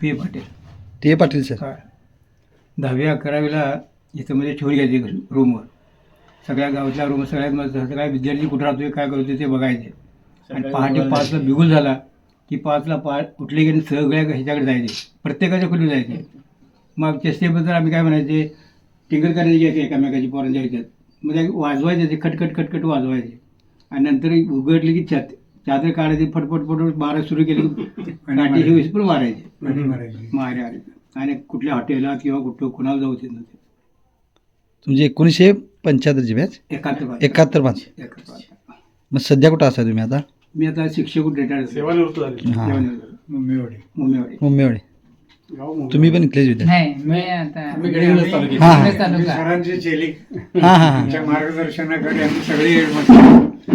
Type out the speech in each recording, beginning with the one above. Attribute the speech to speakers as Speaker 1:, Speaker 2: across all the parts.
Speaker 1: P Patil.
Speaker 2: ते Patil sir.
Speaker 1: काय? दहावी अकरावीला इथं मध्ये ठेवून घ्यायची रूमवर. सगळ्या गावातल्या रूम सगळ्यात सगळ्या विद्यार्थी कुठं राहतोय काय करतोय ते बघायचे. आणि पहाटे पाचला बिगुल झाला की पाचला पा कुठले गेले सगळ्या ह्याच्याकडे जायचे. प्रत्येकाच्या खोली जायचे. मग चेष्टेबद्दल आम्ही काय म्हणायचे टिंगल करायची घ्यायची एकामेकाची पोरांच्या ह्याच्यात. मग ते वाजवायचे ते खटखट खटखट वाजवायचे. आणि नंतर उघडली की छत चादर काढायची फटफट फटफट मारा सुरू केली. की काठी हे पण मारायचे. मारे आले आणि कुठल्या हॉटेलात किंवा कुठं कुणाला जाऊ देत नव्हते.
Speaker 2: तुमची एकोणीसशे पंच्याहत्तरची बॅच
Speaker 1: एकाहत्तर.
Speaker 2: एकाहत्तर पाच. मग सध्या कुठं असाय तुम्ही आता?
Speaker 1: मी आता शिक्षक रिटायर्ड
Speaker 3: सेवानिवृत्त झाली.
Speaker 2: हां.
Speaker 1: मुंबईवाडी. मुंबईवाडी.
Speaker 2: तुम्ही पण इथलेच विद्यार्थी
Speaker 4: नाही मी आता
Speaker 3: आम्ही गडिंग्लज तालुक्याचे.
Speaker 2: हां हां.
Speaker 4: गडिंग्लज तालुका.
Speaker 5: सरांची चेली.
Speaker 2: हां हां हां.
Speaker 5: त्यांच्या मार्गदर्शनाखाली आम्ही सगळे एडमत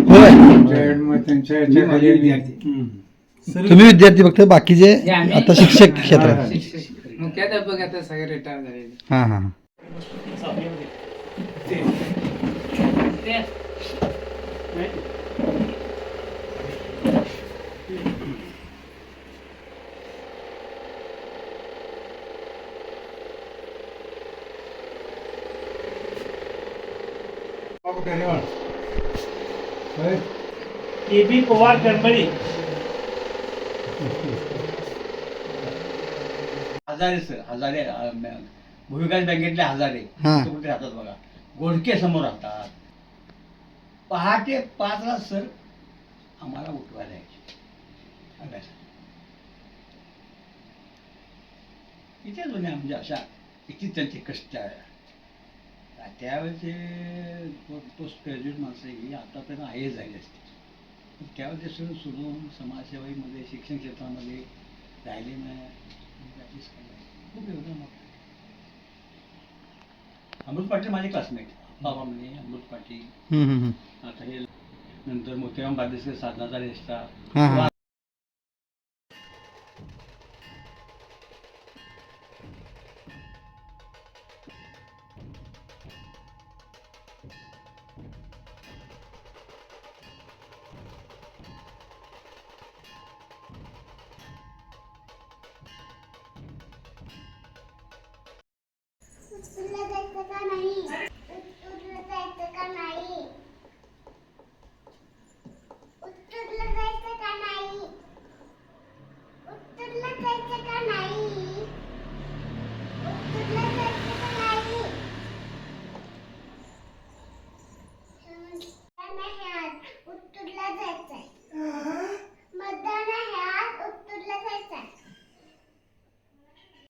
Speaker 2: होय.
Speaker 5: एडमत त्यांच्या याच्याखाली आम्ही-
Speaker 2: तुम्ही विद्यार्थी फक्त बाकीचे
Speaker 4: जे आम्ही-
Speaker 2: आता शिक्षक क्षेत्रात
Speaker 4: शिक्षक मुख्याध्यापक आता सगळे रिटायर झालेले
Speaker 2: हां हां
Speaker 3: K B Pawar Karmali
Speaker 6: Hazare sir Hazare भूविकास बँकेतले हजारे.
Speaker 2: हां.
Speaker 6: तो कुठे राहतात बघा. गोडके समोर राहतात. पहाटे पाचला सर आम्हाला उठवायला यायचे. अभ्यासाला इथे जुने म्हणजे अशा किती त्यांचे कष्ट आहे त्यावेळेचे पोस्ट ग्रॅज्युएट माणसं ही आता तर आहे झाली असते सगळं सोडून समाजसेवेमध्ये शिक्षण क्षेत्रामध्ये राहिले नाही. खूप योगदान आहे. अमृत पाटील माझे क्लासमेट बाबा म्हणे अमृत पाटील. आता हे नंतर मोतीराम बादेसकर साधनाचा रेस्टा